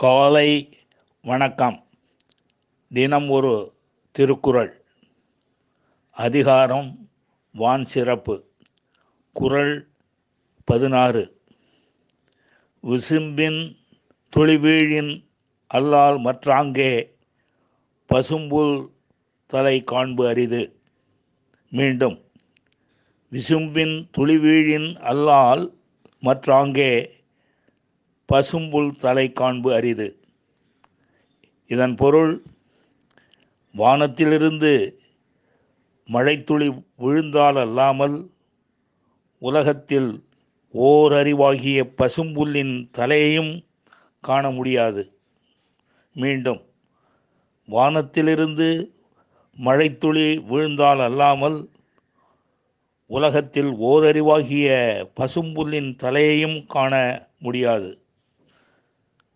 காலை வணக்கம். தினம் ஒரு திருக்குறள். அதிகாரம் வான் சிறப்பு. குறள் பதினாறு. விசும்பின் துளிவீழின் அல்லால் மற்றாங்கே பசும்புல் தலை காண்பு அரிது. மீண்டும் விசும்பின் துளிவீழின் அல்லால் மற்றாங்கே பசும்புல் தலை காண்பு அரிது. இதன் பொருள் வானத்திலிருந்து மழைத்துளி விழுந்தால் அல்லாமல் உலகத்தில் ஓர் அறிவாகிய பசும்புல்லின் தலையையும் காண முடியாது. மீண்டும் வானத்திலிருந்து மழைத்துளி விழுந்தால் அல்லாமல் உலகத்தில் ஓரறிவாகிய பசும்புல்லின் தலையையும் காண முடியாது.